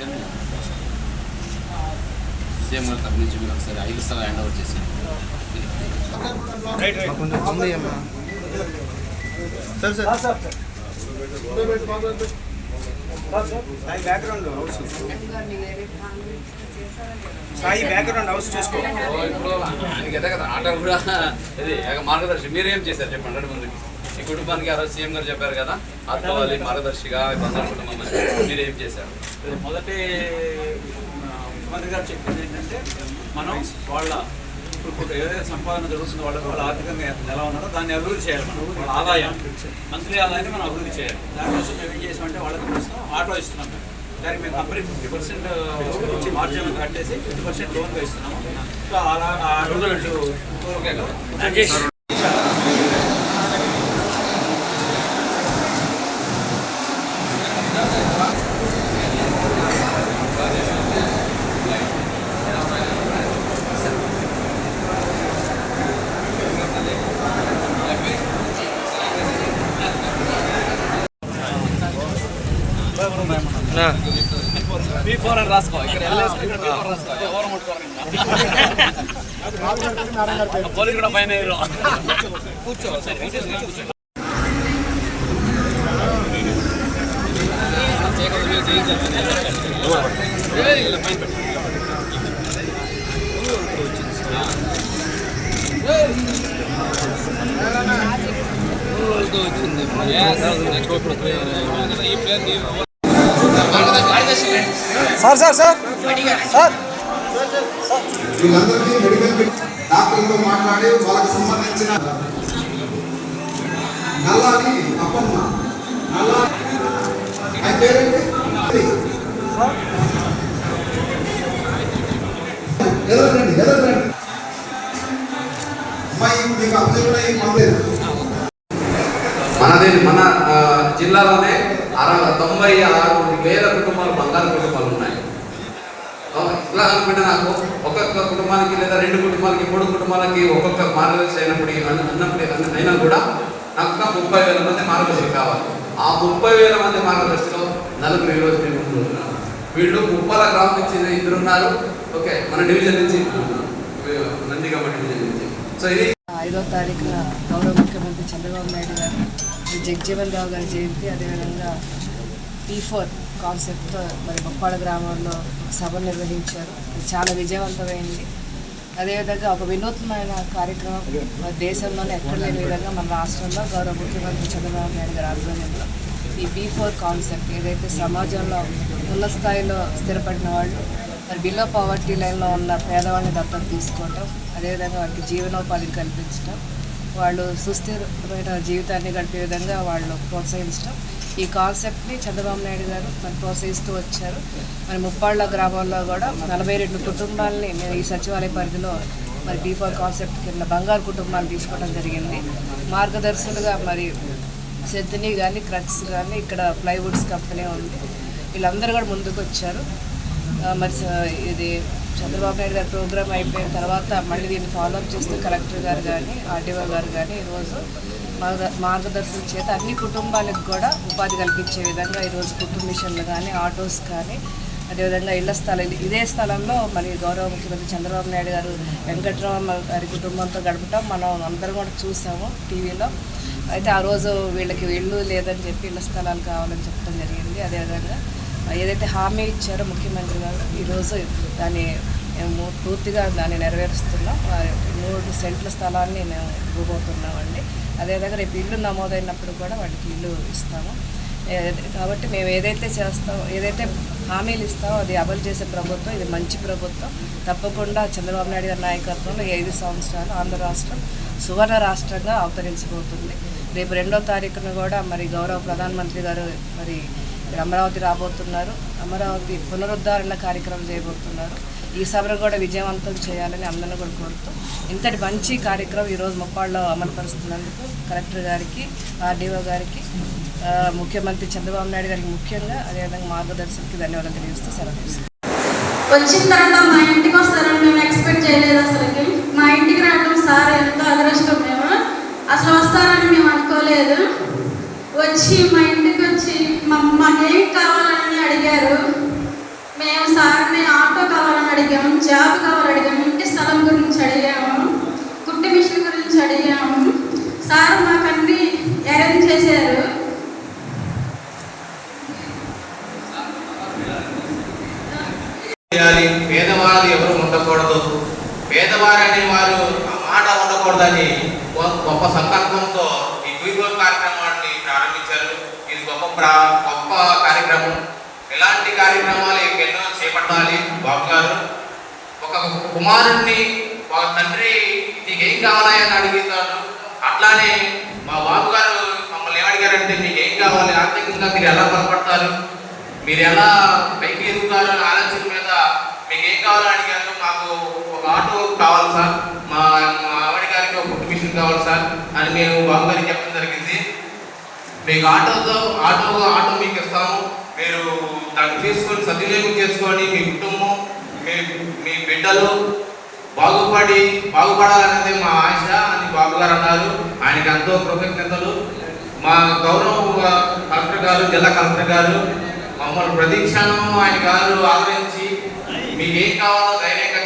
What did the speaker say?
గారి తరఫు నుంచి మీరు ఒకసారి ఐదు స్థలాలు హ్యాండ్ ఓవర్ చేసి Sai background house. Sai background house చూసుకో. ఇప్పుడు ఆయనకి అదే కదా ఆట కూడా. ఇది మార్గదర్శి. మీరేం చేశారు? చెప్పండి ముందుకి ఈ కుటుంబానికి ఆ రోజు సీఎం గారు చెప్పారు కదా ఆత్మవాలి మార్గదర్శిగా బంగారు కుటుంబం మీరేం చేశారు? మొదటి ముఖ్యమంత్రి గారు చెప్పింది ఏంటంటే మనం వాళ్ళ ఇప్పుడు ఏదైతే సంపాదన జరుగుతుందో వాళ్ళకి వాళ్ళ ఆర్థికంగా ఎలా ఉన్నారో దాన్ని అభివృద్ధి చేయాలి మనం. వాళ్ళ ఆదాయం మంత్లీ ఆదాయాన్ని మనం అభివృద్ధి చేయాలి. దానికోసం మేము ఏం చేసామంటే వాళ్ళకి ప్రస్తుతం ఆటో ఇస్తున్నాం మేము. దానికి మేము కంపెనీ ఫిఫ్టీ పర్సెంట్ మార్జిన్ కట్టేసి ఫిఫ్టీ పర్సెంట్ లోన్గా ఇస్తున్నాము. సో అలా ఆ ఓకే కదా. బీ ఫోర్ అని రాసుకో ఇక్కడ ఎల్ఎస్ ఇక్కడ బీ ఫోర్ రాసుకో ఎవరు ముట్టుకోరు ఇంకా. పోలీసు కూడా పైన ఎయ్యరు. కూర్చో సరే, కూర్చో, కూర్చో. Sir sir sir. సార్. వీళ్ళందరికీ మెడికల్ బిల్ డాక్టర్లతో మాట్లాడి వాళ్ళకి సంబంధించిన నల్లాని అప్పమ్మ. నల్లా ఆయన పేరేంటి? ఎదరండి ఎదరండి అమ్మాయి మీకు అబ్జర్వ్ పంపలేదు మనది మన జిల్లాలోనే అరవై తొంభై ఆరు వేల కుటుంబాలు బంగారు ఆ, బిడ్డ నాకు ఒక్కొక్క కుటుంబానికి లేదా రెండు కుటుంబాలకి మూడు కుటుంబాలకి ఒక్కొక్క మార్గదర్శి అయినప్పుడు అన్నప్పుడు అయినా కూడా నాకు ముప్పై వేల మంది మార్గదర్శి కావాలి. ఆ ముప్పై వేల మంది మార్గదర్శిలో నలుగురు ఈరోజు మీ ముందు వీళ్ళు ముప్పల గ్రామం నుంచి ఇద్దరు ఉన్నారు. ఓకే మన డివిజన్ నుంచి నందిగామ డివిజన్ నుంచి. సో ఇది ఐదో తారీఖున గౌరవ ముఖ్యమంత్రి చంద్రబాబు నాయుడు గారు శ్రీ జగజీవన్ రావు గారి జయంతి అదేవిధంగా పీ ఫోర్ కాన్సెప్ట్ మరి బొప్పాడ గ్రామంలో సభ నిర్వహించారు. చాలా విజయవంతమైంది. అదేవిధంగా ఒక వినూత్నమైన కార్యక్రమం మన దేశంలోనే ఎక్కడ లేని విధంగా మన రాష్ట్రంలో గౌరవ ముఖ్యమంత్రి చంద్రబాబు నాయుడు గారి ఆధ్వర్యంలో ఈ బీ ఫోర్ కాన్సెప్ట్ ఏదైతే సమాజంలో ఉన్న స్థాయిలో స్థిరపడిన వాళ్ళు మరి బిలో పవర్టీ లైన్లో ఉన్న పేదవాళ్ళని దత్తత తీసుకోవటం అదేవిధంగా వారికి జీవనోపాధిని కల్పించడం వాళ్ళు సుస్థిరమైన జీవితాన్ని గడిపే విధంగా వాళ్ళు ప్రోత్సహించడం ఈ కాన్సెప్ట్ని చంద్రబాబు నాయుడు గారు మరి ప్రోత్సహిస్తూ వచ్చారు. మరి ముప్పాళ్ళ గ్రామంలో కూడా నలభై రెండు కుటుంబాలని మేము ఈ సచివాలయ పరిధిలో మరి డీఫాల్ కాన్సెప్ట్ కింద బంగారు కుటుంబాలు తీసుకోవడం జరిగింది. మార్గదర్శులుగా మరి సెద్దిని కానీ క్రక్స్ కానీ ఇక్కడ ప్లైవుడ్స్ కంపెనీ ఉంది. వీళ్ళందరూ కూడా ముందుకు వచ్చారు మరి స- ఇది చంద్రబాబు నాయుడు గారి ప్రోగ్రామ్ అయిపోయిన తర్వాత మళ్ళీ దీన్ని ఫాలోఅప్ చేస్తూ కలెక్టర్ గారు కానీ ఆర్డీఓ గారు కానీ ఈరోజు మార్గదర్శనం చేత అన్ని కుటుంబాలకు కూడా ఉపాధి కల్పించే విధంగా ఈరోజు కుటుంబ మిషన్లు కానీ ఆటోస్ కానీ అదేవిధంగా ఇళ్ళ స్థలం ఇదే స్థలంలో మరి గౌరవ ముఖ్యమంత్రి చంద్రబాబు నాయుడు గారు వెంకట్రామ గారి కుటుంబంతో గడపటం మనం అందరం కూడా చూసాము టీవీలో. అయితే ఆ రోజు వీళ్ళకి ఇళ్ళు లేదని చెప్పి ఇళ్ళ స్థలాలు కావాలని చెప్పడం జరిగింది. అదేవిధంగా ఏదైతే హామీ ఇచ్చారో ముఖ్యమంత్రి గారు ఈరోజు దాన్ని మేము పూర్తిగా దాన్ని నెరవేరుస్తున్నాం. మూడు సెంట్ల స్థలాన్ని మేము ఇవ్వబోతున్నామండి. అదేవిధంగా రేపు ఇల్లు నమోదైనప్పుడు కూడా వాటికి ఇల్లు ఇస్తాము. కాబట్టి మేము ఏదైతే చేస్తామో ఏదైతే హామీలు ఇస్తామో అది అమలు చేసే ప్రభుత్వం ఇది మంచి ప్రభుత్వం. తప్పకుండా చంద్రబాబు నాయుడు గారి నాయకత్వంలో ఐదు సంవత్సరాలు ఆంధ్ర రాష్ట్రం సువర్ణ రాష్ట్రంగా అవతరించబోతుంది. రేపు రెండో తారీఖున కూడా మరి గౌరవ ప్రధానమంత్రి గారు మరి అమరావతి రాబోతున్నారు. అమరావతి పునరుద్ధరణ కార్యక్రమం చేయబోతున్నారు. ఈ సభను కూడా విజయవంతం చేయాలని అందరిని కూడా కోరుతూ ఇంతటి మంచి కార్యక్రమం ఈరోజు ముప్పాళ్ళలో అమలుపరుస్తున్నందుకు కలెక్టర్ గారికి ఆర్డీఓ గారికి ముఖ్యమంత్రి చంద్రబాబు నాయుడు గారికి ముఖ్యంగా అదేవిధంగా మార్గదర్శకులకి ధన్యవాదాలు తెలియజేస్తూ సెలవు చేస్తాను వచ్చిన తర్వాత మా ఇంటికి వస్తారని మేము ఎక్స్పెక్ట్ చేయలేదు అసలుకి. మా ఇంటికి రావడం సార్ ఎంతో అదృష్టం మేము. అసలు వస్తారని మేము అనుకోలేదు. వచ్చి మా ఇంటికి వచ్చి మా మాకేం కావాలని అడిగారు? అడిగాము జాబ్ కావాలి అడిగాము ఇంటి స్థలం గురించి అడిగాము కుట్టి మిషన్ గురించి అడిగాము. సార్ మాకు అన్ని అరేంజ్ చేశారు. పేదవాళ్ళు పేదవారు ఎవరు ఉండకూడదు. పేదవారని వారు మాట ఉండకూడదని గొప్ప సంకల్పంతో ఈ వీడియో కార్యక్రమాన్ని ప్రారంభించారు ఇది గొప్ప గొప్ప కార్యక్రమం. ఎలాంటి కార్యక్రమాలు ఎన్నో చేపట్టాలి? బాబుగారు ఒక కుమారుణ్ణి ఒక తండ్రి నీకు ఏం అని అడుగుతాడు అట్లానే మా బాబుగారు మమ్మల్ని ఏమడిగారంటే మీకు ఏం కావాలి? ఆర్థికంగా మీరు ఎలా బలపడతారు? మీరు ఎలా పైకి ఎదుగుతారు? అని ఆలోచన మీద మీకు ఏం కావాలని అడిగారు? మాకు ఒక ఆటో కావాలి సార్. మా మా ఆవిడ గారికి ఒక మిషన్ కావాలి సార్ అని మేము బాబు గారికి చెప్పడం జరిగింది. మీకు ఆటోతో ఆటో ఆటో మీకు ఇస్తాము. మీరు దాన్ని తీసుకొని సద్వినియోగం చేసుకొని మీ కుటుంబం మీ మీ బిడ్డలు బాగుపడి బాగుపడాలనేది మా ఆశ అని బాబు గారు అన్నారు. ఆయనకి ఎంతో కృతజ్ఞతలు. మా గౌరవ కలెక్టర్ గారు జిల్లా కలెక్టర్ గారు మమ్మల్ని ప్రతి క్షణం ఆయన గారు ఆదరించి మీకు ఏం కావాలో ధైర్యంగా